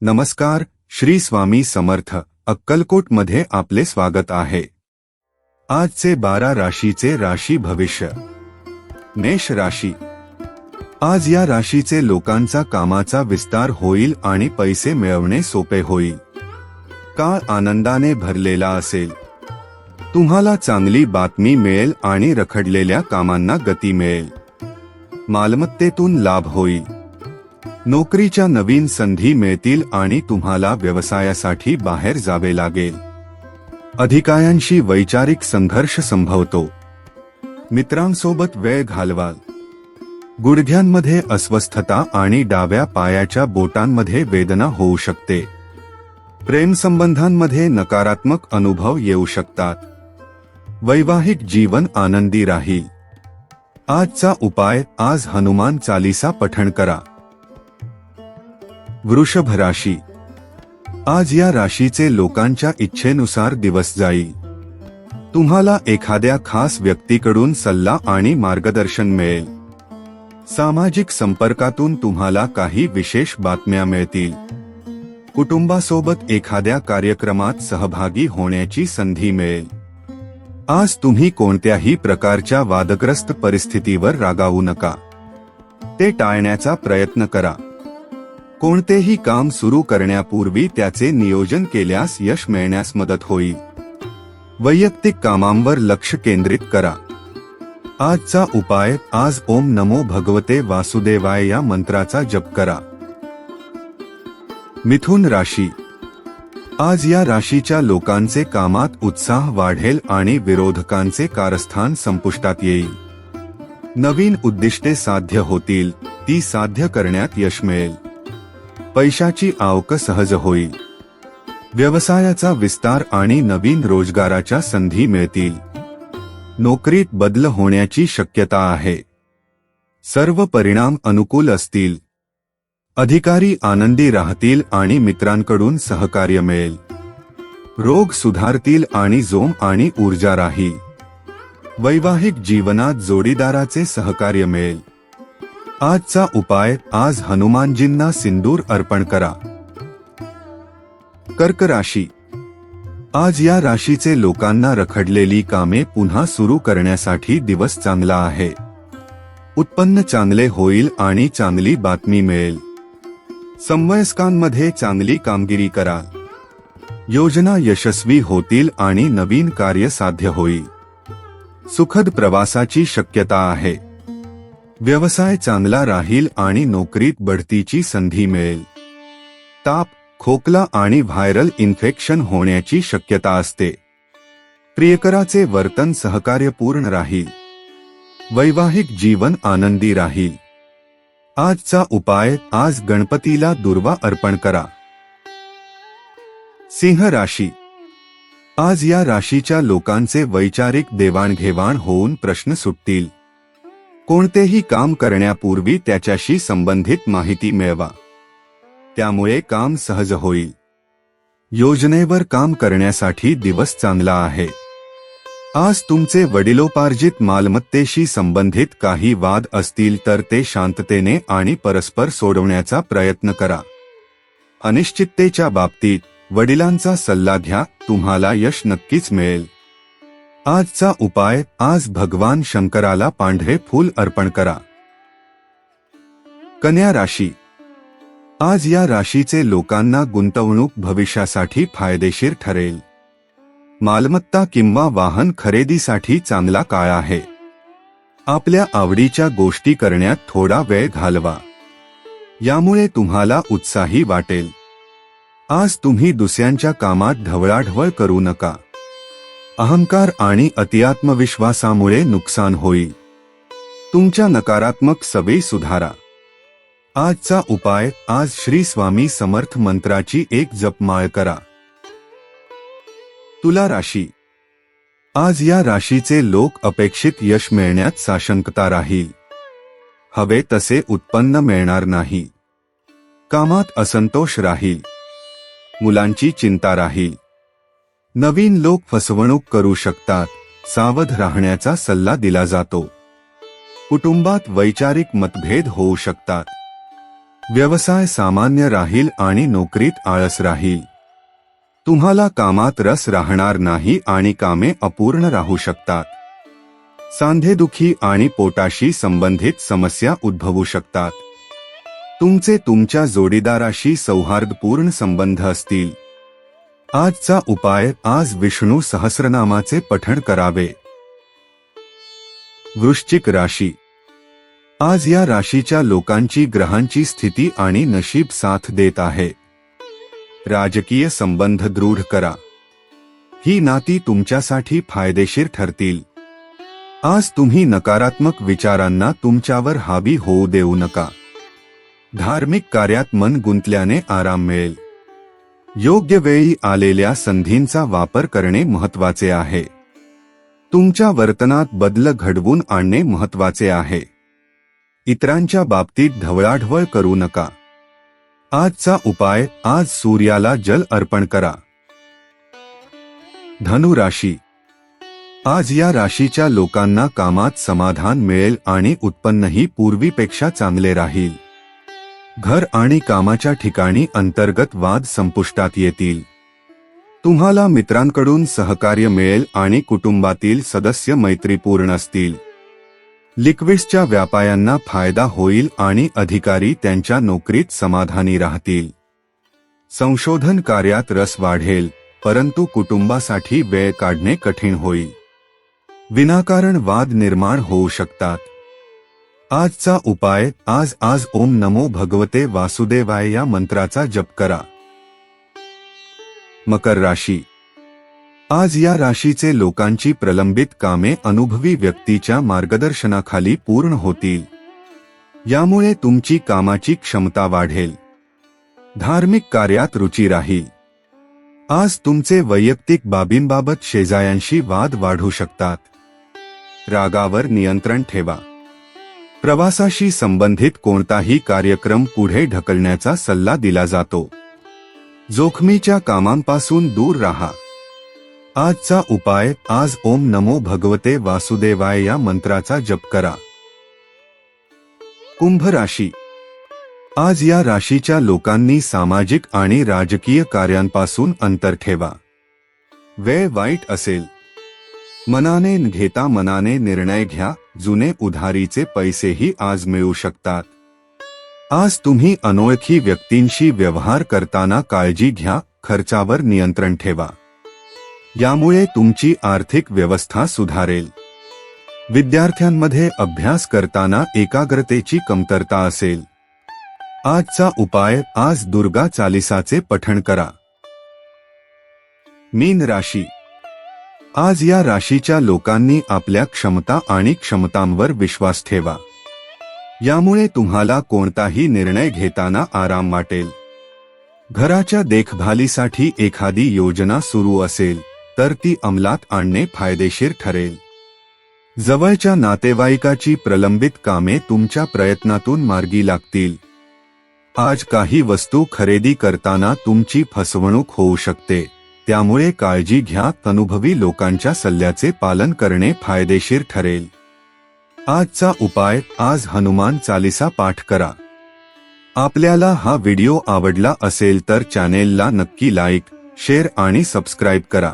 नमस्कार श्री स्वामी समर्थ अक्कलकोटमध्ये आपले स्वागत आहे. आजचे बारा राशीचे राशी भविष्य. मेष राशी. आज या राशीचे लोकांचा कामाचा विस्तार होईल आणि पैसे मिळवणे सोपे होईल. काळ आनंदाने भरलेला असेल. तुम्हाला चांगली बातमी मिळेल आणि रखडलेल्या कामांना गती मिळेल. मालमत्तेतून लाभ होईल. नोकरीच्या नवीन संधी मिळतील आणि तुम्हाला व्यवसायासाठी बाहेर जावे लागेल. अधिकाऱ्यांशी वैचारिक संघर्ष संभवतो. मित्रांसोबत वेळ घालवाल. गुडघ्यांमध्ये अस्वस्थता आणि डाव्या पायाच्या बोटांमध्ये वेदना होऊ शकते. प्रेमसंबंधांमध्ये नकारात्मक अनुभव येऊ शकतात. वैवाहिक जीवन आनंदी राहील. आजचा उपाय आज हनुमान चालीसा पठण करा. वृषभ राशी आज या राशीचे लोकांच्या इच्छेनुसार दिवस जाईल. तुम्हाला एखाद्या खास व्यक्तीकडून सल्ला आणि मार्गदर्शन मिळेल. सामाजिक संपर्कातून तुम्हाला काही विशेष बातम्या मिळतील. कुटुंबासोबत एखाद्या कार्यक्रमात सहभागी होण्याची संधी मिळेल. आज तुम्ही कोणत्याही प्रकारच्या वादग्रस्त परिस्थितीवर रागावू नका. ते टाळण्याचा प्रयत्न करा. कोणतेही काम सुरू करण्यापूर्वी त्याचे नियोजन केल्यास यश मिळण्यास मदत होईल. वैयक्तिक कामांवर लक्ष केंद्रित करा. आजचा उपाय आज ओम नमो भगवते वासुदेवाय या मंत्राचा जप करा. मिथुन राशी. आज या राशीच्या लोकांचे कामात उत्साह वाढेल आणि विरोधकांचे कारस्थान संपुष्टात येईल. नवीन उद्दिष्टे साध्य होतील ती साध्य करण्यात यश मिळेल. पैशाची आवक सहज होईल. व्यवसायाचा विस्तार आणि नवीन रोजगाराच्या संधी मिळतील. नोकरीत बदल होण्याची शक्यता आहे. सर्व परिणाम अनुकूल असतील. अधिकारी आनंदी राहतील आणि मित्रांकडून सहकार्य मिळेल. रोग सुधारतील आणि जोम आणि ऊर्जा राहील. वैवाहिक जीवनात जोडीदाराचे सहकार्य मिळेल. आजचा उपाय आज हनुमानजींना सिंदूर अर्पण करा. कर्क राशी. आज या राशीचे लोकांना रखडलेली कामे पुन्हा सुरू करण्यासाठी दिवस चांगला आहे. उत्पन्न चांगले होईल आणि चांगली बातमी मिळेल. संवयस्कांमध्ये चांगली कामगिरी करा. योजना यशस्वी होतील आणि नवीन कार्य साध्य होईल. सुखद प्रवासाची शक्यता आहे. व्यवसाय चांगला राहील आणि नोकरीत बढतीची संधी मिळेल. ताप खोकला आणि व्हायरल इन्फेक्शन होण्याची शक्यता असते. प्रियकराचे वर्तन सहकार्यपूर्ण राहील. वैवाहिक जीवन आनंदी राहील. आजचा उपाय आज गणपतीला दुर्वा अर्पण करा. सिंह राशी. आज या राशीच्या लोकांचे वैचारिक देवाणघेवाण होऊन प्रश्न सुटतील. कोणतेही काम करण्यापूर्वी त्याच्याशी संबंधित माहिती मिळवा. त्यामुळे काम सहज होईल. योजनेवर काम करण्यासाठी दिवस चांगला आहे. आज तुमचे वडिलोपार्जित मालमत्तेशी संबंधित काही वाद असतील तर ते शांततेने आणि परस्पर सोडवण्याचा प्रयत्न करा. अनिश्चिततेच्या बाबतीत वडिलांचा सल्ला घ्या तुम्हाला यश नक्कीच मिळेल. आजचा उपाय आज भगवान शंकराला पांढरे फूल अर्पण करा. कन्या राशी. आज या राशीचे लोकांना गुंतवणूक भविष्यासाठी फायदेशीर ठरेल. मालमत्ता किंवा वाहन खरेदीसाठी चांगला काळ आहे. आपल्या आवडीच्या गोष्टी करण्यात थोडा वेळ घालवा. यामुळे तुम्हाला उत्साही वाटेल. आज तुम्ही दुसऱ्यांच्या कामात ढवळाढवळ करू नका. अहंकार आणि अतिआत्मविश्वासामुळे नुकसान होईल. तुमच्या नकारात्मक सवयी सुधारा. आजचा उपाय आज श्री स्वामी समर्थ मंत्राची एक जपमाळ करा. तुला राशी. आज या राशीचे लोक अपेक्षित यश मिळण्यात साशंकता राहील. हवे तसे उत्पन्न मिळणार नाही. कामात असंतोष राहील. मुलांची चिंता राहील. नवीन लोक फसवणूक करू शकतात सावध राहण्याचा सल्ला दिला जातो. कुटुंबात वैचारिक मतभेद होऊ शकतात. व्यवसाय सामान्य राहील आणि नोकरीत आळस राहील. तुम्हाला कामात रस राहणार नाही आणि कामे अपूर्ण राहू शकतात. सांधेदुखी आणि पोटाशी संबंधित समस्या उद्भवू शकतात. तुमचे तुमच्या जोडीदाराशी सौहार्दपूर्ण संबंध असतील. आजचा उपाय आज विष्णू सहस्रनामाचे पठण करावे. वृश्चिक राशी. आज या राशीच्या लोकांची ग्रहांची स्थिती आणि नशीब साथ देत आहे. राजकीय संबंध दृढ करा. ही नाती तुमच्यासाठी फायदेशीर ठरतील. आज तुम्ही नकारात्मक विचारांना तुमच्यावर हावी होऊ देऊ नका. धार्मिक कार्यात मन गुंतल्याने आराम मिळेल. योग्य वेळी आलेल्या संधींचा वापर करणे महत्त्वाचे आहे. तुमच्या वर्तनात बदल घडवून आणणे महत्त्वाचे आहे. इतरांच्या बाबतीत ढवळाढवळ करू नका. आजचा उपाय आज सूर्याला जल अर्पण करा. धनु राशी. आज या राशीच्या लोकांना कामात समाधान मिळेल आणि उत्पन्नही पूर्वीपेक्षा चांगले राहील. घर आणि कामाच्या ठिकाणी अंतर्गत वाद संपुष्टात येतील. तुम्हाला मित्रांकडून सहकार्य मिळेल आणि कुटुंबातील सदस्य मैत्रीपूर्ण असतील. लिक्विड्सच्या व्यापायांना फायदा होईल आणि अधिकारी त्यांच्या नोकरीत समाधानी राहतील. संशोधन कार्यात रस वाढेल परंतु कुटुंबासाठी वेळ काढणे कठीण होईल. विनाकारण वाद निर्माण होऊ शकतात. आजचा उपाय आज आज ओम नमो भगवते वासुदेवाय या मंत्राचा जप करा. मकर राशी. आज या राशीचे लोकांची प्रलंबित कामे अनुभवी व्यक्तीच्या मार्गदर्शनाखाली पूर्ण होतील. यामुळे तुमची कामाची क्षमता वाढेल. धार्मिक कार्यात रुची राहील. आज तुमचे वैयक्तिक बाबींबाबत शेजायांशी वाद वाढू शकतात. रागावर नियंत्रण ठेवा. प्रवासाशी संबंधित कोणताही कार्यक्रम पुढे ढकलण्याचा सल्ला दिला जातो. जोखमीच्या कामांपासून दूर राहा. आजचा उपाय आज ओम नमो भगवते वासुदेवाय या मंत्राचा जप करा. कुंभ राशी. आज या राशीच्या लोकांनी सामाजिक आणि राजकीय कार्यांपासून अंतर ठेवा. वेळ वाईट असेल. मनाने घेता मनाने निर्णय घ्या. जुने उधारीचे पैसेही आज मिळू शकतात. आज तुम्ही अनोळखी व्यक्तींशी व्यवहार करताना काळजी घ्या खर्चावर नियंत्रण ठेवा. यामुळे तुमची आर्थिक व्यवस्था सुधारेल. विद्यार्थ्यांमध्ये अभ्यास करताना एकाग्रतेची कमतरता असेल. आजचा उपाय आज दुर्गा चालिसाचे पठण करा. मीन राशी आज या राशीच्या लोकांनी आपल्या क्षमता आणि क्षमतांवर विश्वास ठेवा. यामुळे तुम्हाला कोणताही निर्णय घेताना आराम वाटेल. घराच्या देखभालीसाठी एखादी योजना सुरू असेल तर ती अंमलात आणणे फायदेशीर ठरेल. जवळच्या नातेवाईकाची प्रलंबित कामे तुमच्या प्रयत्नातून मार्गी लागतील. आज काही वस्तू खरेदी करताना तुमची फसवणूक होऊ शकते. त्यामुळे काळजी घ्या अनुभवी लोकांच्या सल्ल्याचे पालन करणे फायदेशीर ठरेल. आजचा उपाय आज हनुमान चालिसा पाठ करा. आपल्याला हा व्हिडिओ आवडला असेल तर चॅनेलला नक्की लाईक शेअर आणि सबस्क्राईब करा.